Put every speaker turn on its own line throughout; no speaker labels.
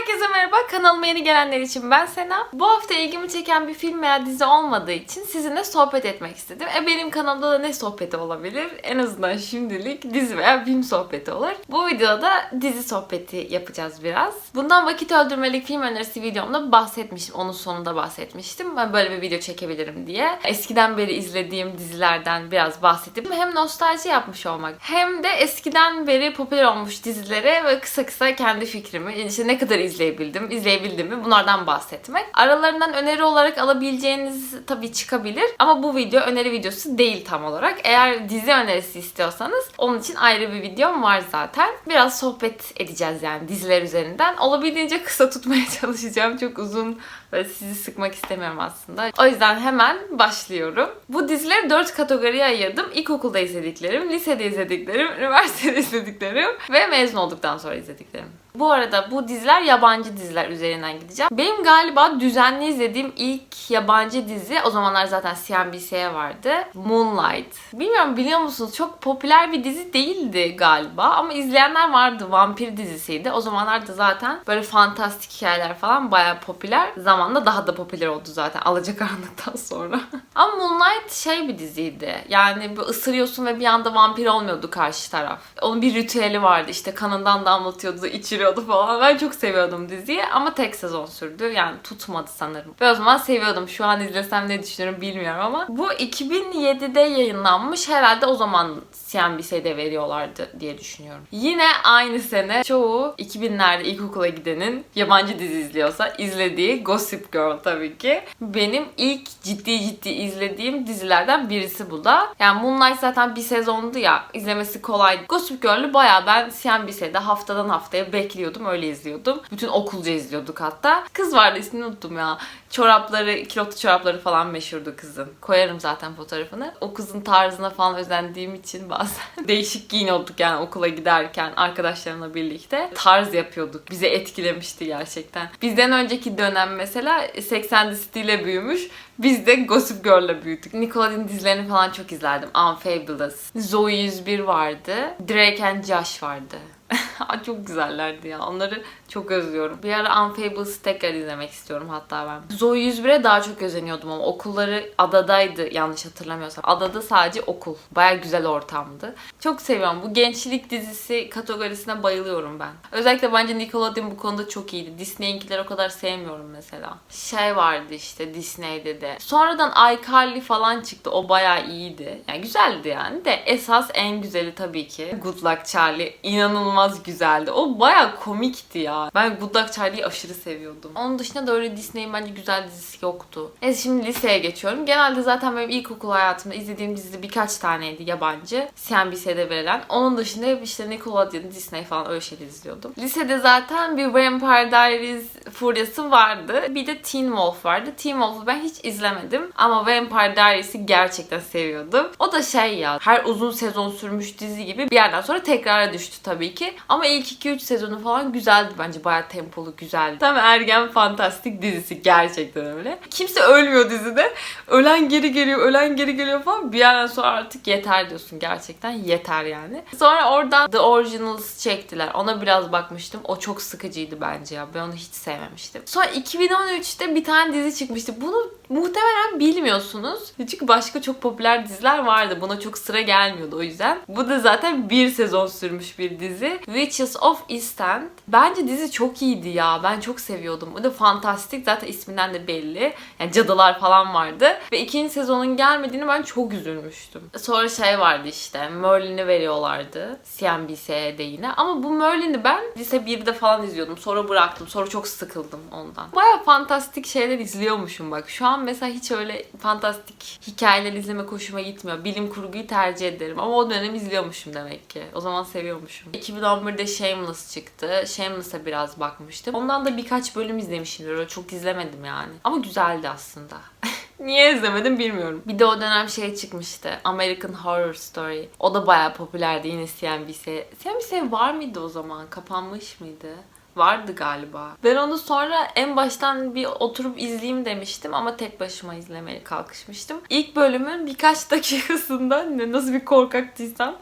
Herkese merhaba. Kanalıma yeni gelenler için ben Sena. Bu hafta ilgimi çeken bir film veya dizi olmadığı için sizinle sohbet etmek istedim. E benim kanalımda da ne sohbeti olabilir? En azından şimdilik dizi veya film sohbeti olur. Bu videoda dizi sohbeti yapacağız biraz. Bundan vakit öldürmelik film önerisi videomda bahsetmiştim. Onun sonunda bahsetmiştim. Ben böyle bir video çekebilirim diye. Eskiden beri izlediğim dizilerden biraz bahsedip hem nostalji yapmış olmak hem de eskiden beri popüler olmuş dizilere ve kısa kısa kendi fikrimi, işte ne kadar izleyebildim, izleyebildim mi bunlardan bahsetmek. Aralarından öneri olarak alabileceğiniz tabii çıkabilir ama bu video öneri videosu değil tam olarak. Eğer dizi önerisi istiyorsanız onun için ayrı bir videom var zaten. Biraz sohbet edeceğiz yani diziler üzerinden. Olabildiğince kısa tutmaya çalışacağım. Çok uzun ve sizi sıkmak istemiyorum aslında. O yüzden hemen başlıyorum. Bu dizileri dört kategoriye ayırdım. İlkokulda izlediklerim, lisede izlediklerim, üniversitede izlediklerim ve mezun olduktan sonra izlediklerim. Bu arada bu diziler yabancı diziler üzerinden gideceğim. Benim galiba düzenli izlediğim ilk yabancı dizi o zamanlar zaten CNBC'ye vardı. Moonlight. Bilmiyorum biliyor musunuz çok popüler bir dizi değildi galiba ama izleyenler vardı. Vampir dizisiydi. O zamanlarda zaten böyle fantastik hikayeler falan bayağı popüler. Zamanla daha da popüler oldu zaten Alacakaranlık'tan sonra. Ama Moonlight şey bir diziydi. Yani bu ısırıyorsun ve bir anda vampir olmuyordu karşı taraf. Onun bir ritüeli vardı. İşte kanından damlatıyordu, içiriyordu falan. Ben çok seviyordum diziyi ama tek sezon sürdü. Yani tutmadı sanırım. Ve o zaman seviyordum. Şu an izlesem ne düşünürüm bilmiyorum ama. Bu 2007'de yayınlanmış. Herhalde o zaman CNBC'de veriyorlardı diye düşünüyorum. Yine aynı sene çoğu 2000'lerde ilkokula gidenin yabancı dizi izliyorsa izlediği Gossip Girl tabii ki. Benim ilk ciddi ciddi izlediğim dizilerden birisi bu da. Yani Moonlight zaten bir sezondu ya izlemesi kolay. Gossip Girl'ü bayağı ben CNBC'de haftadan haftaya bekliyordum öyle izliyordum. Bütün okulca izliyorduk hatta. Kız vardı ismini unuttum ya. Çorapları, kilotlu çorapları falan meşhurdu kızın. Koyarım zaten fotoğrafını. O kızın tarzına falan özendiğim için bazen değişik giyiniyorduk yani okula giderken arkadaşlarımla birlikte. Tarz yapıyorduk. Bizi etkilemişti gerçekten. Bizden önceki dönem mesela 80 City ile büyümüş. Biz de Gossip Girl'la büyüdük. Nickelodeon dizilerini falan çok izlerdim. Unfabulous. Zoe 101 vardı. Drake and Josh vardı. çok güzellerdi ya. Onları çok özlüyorum. Bir ara Unfables'ı tekrar izlemek istiyorum hatta ben. Zoe 101'e daha çok özeniyordum ama okulları adadaydı yanlış hatırlamıyorsam. Adada sadece okul. Baya güzel ortamdı. Çok seviyorum. Bu gençlik dizisi kategorisine bayılıyorum ben. Özellikle bence Nickelodeon bu konuda çok iyiydi. Disney'inkileri o kadar sevmiyorum mesela. Şey vardı işte Disney'de de. Sonradan iCarly falan çıktı. O baya iyiydi. Yani güzeldi yani de esas en güzeli tabii ki Good Luck Charlie. İnanılmaz güzeldi. O baya komikti ya. Ben Good Luck Charlie'yi aşırı seviyordum. Onun dışında da öyle Disney'in bence güzel dizisi yoktu. Neyse şimdi liseye geçiyorum. Genelde zaten benim ilkokul hayatımda izlediğim dizi birkaç taneydi yabancı. CNBC'de verilen. Onun dışında hep işte Nickelodeon, Disney falan öyle şeyler izliyordum. Lisede zaten bir Vampire Diaries furyası vardı. Bir de Teen Wolf vardı. Teen Wolf'u ben hiç izlemedim. Ama Vampire Diaries'i gerçekten seviyordum. O da şey ya, her uzun sezon sürmüş dizi gibi bir yerden sonra tekrara düştü tabii ki. Ama ilk 2-3 sezonu falan güzeldi bence. Bayağı tempolu, güzeldi. Tam ergen fantastik dizisi gerçekten öyle. Kimse ölmüyor dizide. Ölen geri geliyor, ölen geri geliyor falan. Bir yerden sonra artık yeter diyorsun gerçekten. Yeter yani. Sonra oradan The Originals çektiler. Ona biraz bakmıştım. O çok sıkıcıydı bence ya. Ben onu hiç sevmemiştim. Sonra 2013'te bir tane dizi çıkmıştı. Bunu muhtemelen bilmiyorsunuz. Çünkü başka çok popüler diziler vardı. Buna çok sıra gelmiyordu o yüzden. Bu da zaten bir sezon sürmüş bir dizi. Witches of East. Bence dizi çok iyiydi ya. Ben çok seviyordum. O da fantastik. Zaten isminden de belli. Yani cadılar falan vardı. Ve ikinci sezonun gelmediğini ben çok üzülmüştüm. Sonra şey vardı işte. Merlin'i veriyorlardı. CNBC'de yine. Ama bu Merlin'i ben lise 1'de falan izliyordum. Sonra bıraktım. Sonra çok sıkıldım ondan. Baya fantastik şeyler izliyormuşum bak. Şu an mesela hiç öyle fantastik hikayeler izlemek hoşuma gitmiyor. Bilim kurguyu tercih ederim. Ama o dönem izliyormuşum demek ki. O zaman seviyormuşum. 2011'de Shameless çıktı. Shameless'a biraz bakmıştım. Ondan da birkaç bölüm izlemişimdir. Öyle çok izlemedim yani. Ama güzeldi aslında. Niye izlemedim bilmiyorum. Bir de o dönem şey çıkmıştı. American Horror Story. O da bayağı popülerdi yine CNBC. CNBC var mıydı o zaman? Kapanmış mıydı? Vardı galiba. Ben onu sonra en baştan bir oturup izleyeyim demiştim ama tek başıma izlemeye kalkışmıştım. İlk bölümün birkaç dakikasında nasıl bir korkaktıysam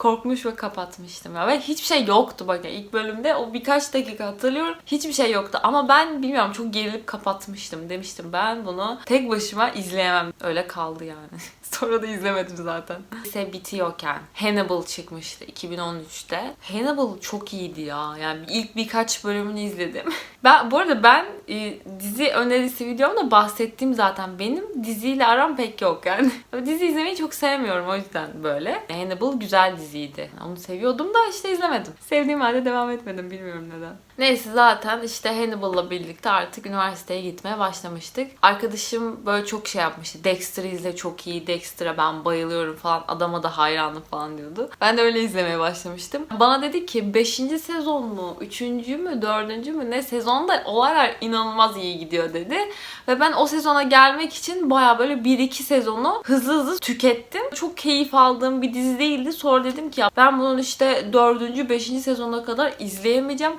korkmuş ve kapatmıştım ya. Ve hiçbir şey yoktu bak ya. ilk bölümde o birkaç dakika hatırlıyorum. Hiçbir şey yoktu ama ben bilmiyorum çok gerilip kapatmıştım. Demiştim ben bunu tek başıma izleyemem. Öyle kaldı yani. Sonra da izlemedim zaten. Lise bitiyorken Hannibal çıkmıştı 2013'te. Hannibal çok iyiydi ya. Yani ilk birkaç bölümünü izledim. Ben bu arada ben e, dizi önerisi videomda bahsettiğim zaten benim diziyle aram pek yok yani. dizi izlemeyi çok sevmiyorum o yüzden böyle. Hannibal güzel diziydi. Onu seviyordum da işte izlemedim. Sevdiğim halde devam etmedim bilmiyorum neden. Neyse zaten işte Hannibal'la birlikte artık üniversiteye gitmeye başlamıştık. Arkadaşım böyle çok şey yapmıştı. Dexter izle çok iyi. Dexter'a ben bayılıyorum falan. Adama da hayranım falan diyordu. Ben de öyle izlemeye başlamıştım. Bana dedi ki 5. sezon mu? 3. mü? 4. mü? Ne sezonda olaylar inanılmaz iyi gidiyor dedi. Ve ben o sezona gelmek için baya böyle 1-2 sezonu hızlı hızlı tükettim. Çok keyif aldığım bir dizi değildi. Sonra dedim ki ya ben bunun işte 4. 5. sezona kadar izleyemeyeceğim.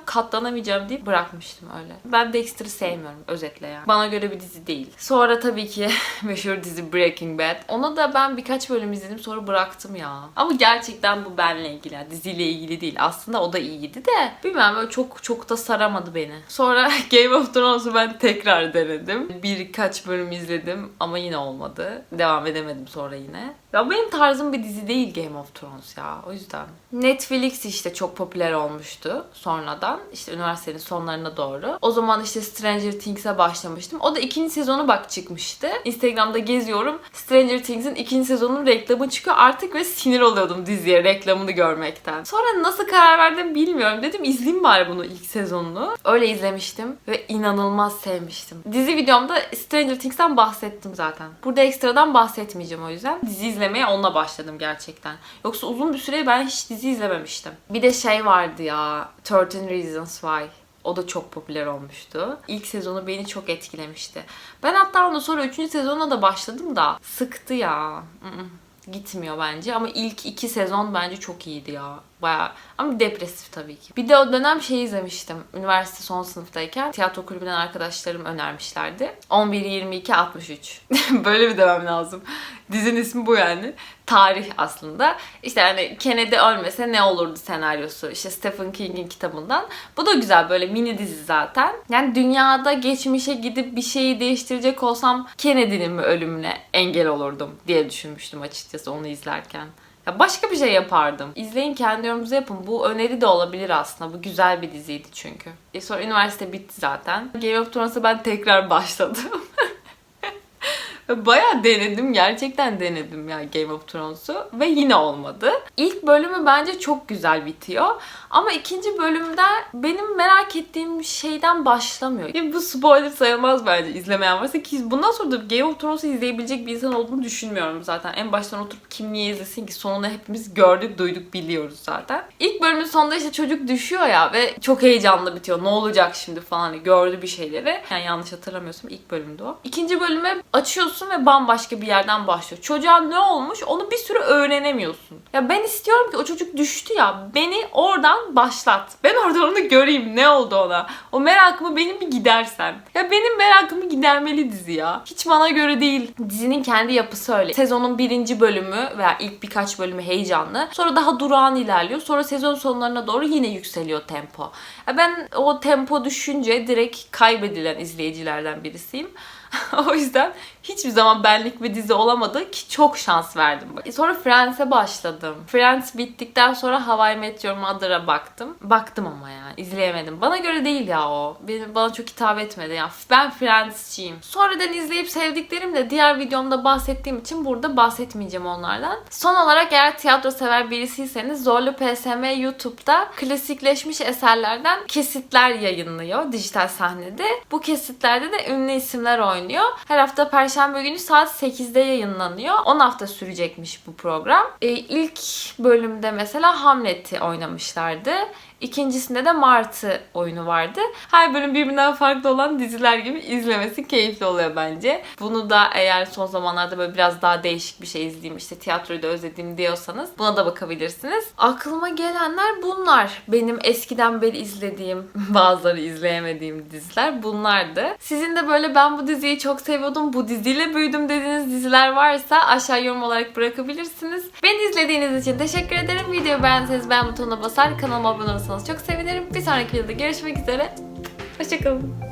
Katlanamayacağım deyip bırakmıştım öyle. Ben Dexter'ı sevmiyorum özetle yani. Bana göre bir dizi değil. Sonra tabii ki meşhur dizi Breaking Bad. Ona da ben birkaç bölüm izledim sonra bıraktım ya. Ama gerçekten bu benle ilgili. Yani diziyle ilgili değil. Aslında o da iyiydi de bilmem böyle çok çok da saramadı beni. Sonra Game of Thrones'u ben tekrar denedim. Birkaç bölüm izledim ama yine olmadı. Devam edemedim sonra yine. Ya benim tarzım bir dizi değil Game of Thrones ya. O yüzden. Netflix işte çok popüler olmuştu sonradan. İşte üniversitenin sonlarına doğru. O zaman işte Stranger Things'e başlamıştım. O da ikinci sezonu bak çıkmıştı. Instagram'da geziyorum. Stranger Things'in ikinci sezonunun reklamı çıkıyor. Artık ve sinir oluyordum diziye reklamını görmekten. Sonra nasıl karar verdim bilmiyorum. Dedim izleyeyim bari bunu ilk sezonunu. Öyle izlemiştim ve inanılmaz sevmiştim. Dizi videomda Stranger Things'ten bahsettim zaten. Burada ekstradan bahsetmeyeceğim o yüzden. Dizi izlemeye onunla başladım gerçekten. Yoksa uzun bir süre ben hiç dizi izlememiştim. Bir de şey vardı ya. 13 Reasons Why. O da çok popüler olmuştu. İlk sezonu beni çok etkilemişti. Ben hatta ondan sonra 3. sezona da başladım da sıktı ya. Gitmiyor bence ama ilk iki sezon bence çok iyiydi ya. Baya ama depresif tabii ki. Bir de o dönem şey izlemiştim. Üniversite son sınıftayken tiyatro kulübünden arkadaşlarım önermişlerdi. 11 22 63. Böyle bir demem lazım. Dizinin ismi bu yani. Tarih aslında. İşte yani Kennedy ölmese ne olurdu senaryosu. İşte Stephen King'in kitabından. Bu da güzel böyle mini dizi zaten. Yani dünyada geçmişe gidip bir şeyi değiştirecek olsam Kennedy'nin mi ölümüne engel olurdum diye düşünmüştüm açıkçası onu izlerken. Ya başka bir şey yapardım. İzleyin kendi yorumunuzu yapın. Bu öneri de olabilir aslında. Bu güzel bir diziydi çünkü. E sonra üniversite bitti zaten. Game of Thrones'a ben tekrar başladım. Bayağı denedim. Gerçekten denedim ya Game of Thrones'u. Ve yine olmadı. İlk bölümü bence çok güzel bitiyor. Ama ikinci bölümde benim merak ettiğim şeyden başlamıyor. Ya bu spoiler sayılmaz bence izlemeyen varsa ki bundan sonra da Game of Thrones'u izleyebilecek bir insan olduğunu düşünmüyorum zaten. En baştan oturup kim niye izlesin ki sonunu hepimiz gördük, duyduk, biliyoruz zaten. İlk bölümün sonunda işte çocuk düşüyor ya ve çok heyecanlı bitiyor. Ne olacak şimdi falan hani gördü bir şeyleri. Yani yanlış hatırlamıyorsam ilk bölümde o. İkinci bölüme açıyorsun ve bambaşka bir yerden başlıyor. Çocuğa ne olmuş onu bir süre öğrenemiyorsun. Ya ben istiyorum ki o çocuk düştü ya beni oradan başlat. Ben oradan onu göreyim ne oldu ona. O merakımı benim bir gidersen. Ya benim merakımı gidermeli dizi ya. Hiç bana göre değil. Dizinin kendi yapısı öyle. Sezonun birinci bölümü veya ilk birkaç bölümü heyecanlı. Sonra daha durağan ilerliyor. Sonra sezon sonlarına doğru yine yükseliyor tempo. Ya ben o tempo düşünce direkt kaybedilen izleyicilerden birisiyim. o yüzden hiçbir zaman benlik bir dizi olamadı ki çok şans verdim. Sonra Friends'e başladım. Friends bittikten sonra Hawaii Meteor Mother'a baktım. Baktım ama yani izleyemedim. Bana göre değil ya o. Benim, bana çok hitap etmedi. Yani ben Friends'çiyim. Sonradan izleyip sevdiklerim de diğer videomda bahsettiğim için burada bahsetmeyeceğim onlardan. Son olarak eğer tiyatro sever birisiyseniz Zorlu PSM YouTube'da klasikleşmiş eserlerden kesitler yayınlıyor dijital sahnede. Bu kesitlerde de ünlü isimler oynuyor. Her hafta Perşembe günü saat 8'de yayınlanıyor. 10 hafta sürecekmiş bu program. Ee, ilk bölümde mesela Hamlet'i oynamışlardı. İkincisinde de Martı oyunu vardı. Her bölüm birbirinden farklı olan diziler gibi izlemesi keyifli oluyor bence. Bunu da eğer son zamanlarda böyle biraz daha değişik bir şey izleyeyim işte tiyatroyu da özledim diyorsanız buna da bakabilirsiniz. Aklıma gelenler bunlar. Benim eskiden beri izlediğim bazıları izleyemediğim diziler bunlardı. Sizin de böyle ben bu diziyi çok seviyordum, bu diziyle büyüdüm dediğiniz diziler varsa aşağı yorum olarak bırakabilirsiniz. Beni izlediğiniz için teşekkür ederim. Videoyu beğendiyseniz beğen butonuna basar, kanalıma abone olursanız çok sevinirim. Bir sonraki videoda görüşmek üzere. Hoşçakalın.